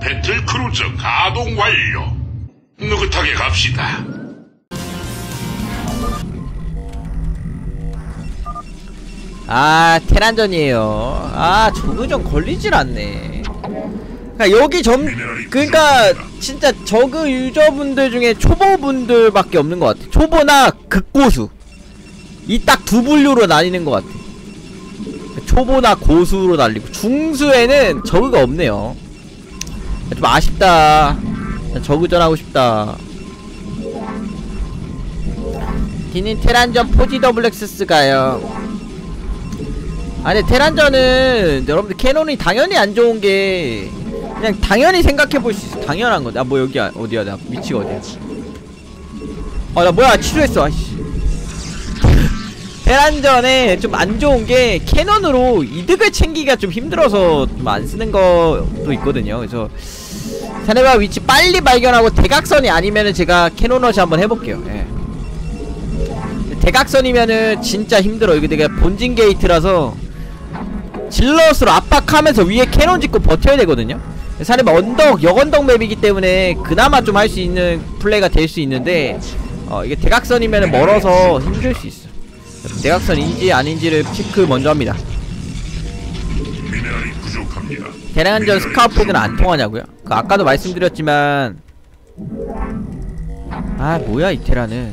배틀 크루저 가동 완료. 느긋하게 갑시다. 아 테란전이에요 아 저그전 걸리질 않네 그러니까 여기 점 그러니까 진짜 저그 유저분들 중에 초보분들밖에 없는 것 같아 초보나 극고수 이 딱 두 분류로 나뉘는 것 같아. 초보나 고수로 날리고. 중수에는 저그가 없네요. 좀 아쉽다. 저그전 하고 싶다. 디닌 테란전 포지 더블렉스스 가요. 아니 테란전은 여러분들 캐논이 당연히 안 좋은 게 그냥 당연히 생각해 볼 수 있어. 당연한 건데 아뭐 여기야 어디야? 나 위치가 어디야? 어나 뭐야? 취소했어. 아씨 테란전에 좀 안 좋은 게 캐논으로 이득을 챙기기가 좀 힘들어서 좀 안 쓰는 것도 있거든요. 그래서 사네바 위치 빨리 발견하고 대각선이 아니면은 제가 캐논러시 한번 해볼게요. 예. 대각선이면은 진짜 힘들어. 이게 내가 본진 게이트라서 질럿으로 압박하면서 위에 캐논 짓고 버텨야 되거든요. 사실 언덕 역언덕 맵이기 때문에 그나마 좀 할 수 있는 플레이가 될 수 있는데 어 이게 대각선이면 멀어서 힘들 수 있어 대각선인지 아닌지를 체크 먼저 합니다. 대량한전 스카우포드는 안 통하냐고요? 그 아까도 말씀드렸지만 아 뭐야 이 테라는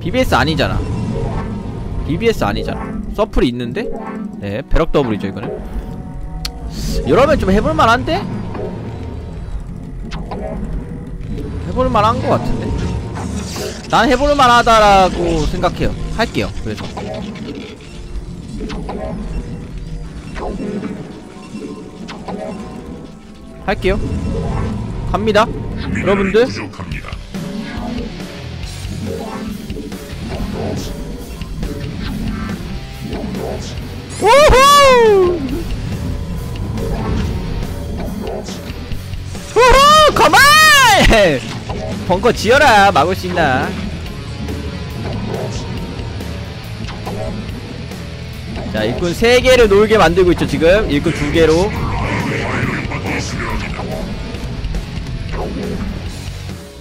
BBS 아니잖아 BBS 아니잖아 서플이 있는데? 네 배럭 더블이죠 이거는 이러면 좀 해볼만한데? 해볼만한 것 같은데 난 해볼만하다라고 생각해요 할게요 그래서 할게요 갑니다 여러분들 부족합니다. 우후! 우후! 가만! 벙커 지어라 막을 수 있나? 자 일꾼 3개를 놀게 만들고 있죠 지금. 일꾼 2개로.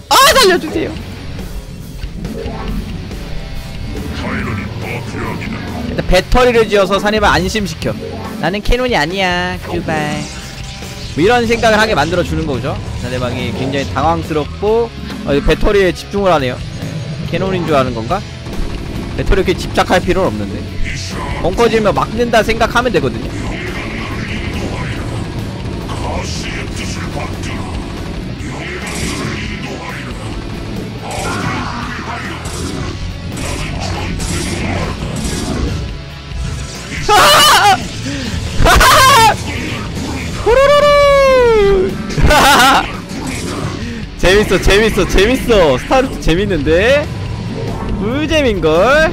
아 살려주세요. 일단 배터리를 지어서 사내발 안심시켜. 나는 캐논이 아니야. 쭈발 뭐 이런 생각을 하게 만들어 주는 거죠 상대방이 굉장히 당황스럽고 어, 배터리에 집중을 하네요 네. 캐논인 줄 아는 건가? 배터리 이렇게 집착할 필요는 없는데 벙커 지으면 막는다 생각하면 되거든요 재밌어 재밌어 재밌어. 스타루트 재밌는데? 꿀잼인걸?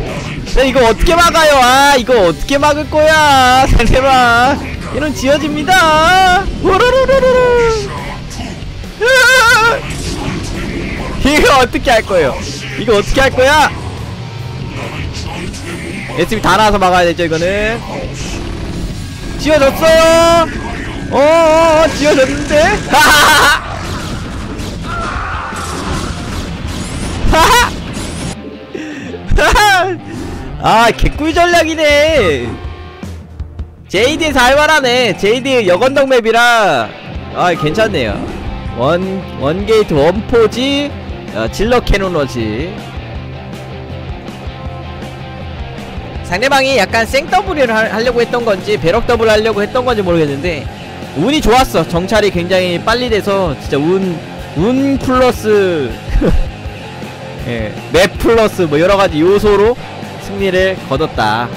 야 이거 어떻게 막아요? 아 이거 어떻게 막을 거야? 상대방 이런 지어집니다. 후루루루루 이거 어떻게 할 거예요? 이거 어떻게 할 거야? SB 다 나와서 막아야 되죠 이거는? 지어졌어요. 어어어 지어졌는데? 하하하 아 개꿀 전략이네. JD에서 할만하네. JD 여건덕 맵이라. 아 괜찮네요. 원 원 게이트 원 포지 어, 질러 캐논러지. 상대방이 약간 생더블을 하, 하려고 했던 건지 배럭 더블 하려고 했던 건지 모르겠는데 운이 좋았어. 정찰이 굉장히 빨리 돼서 진짜 운, 운 플러스 예, 맵 플러스 뭐 여러 가지 요소로 승리를 거뒀다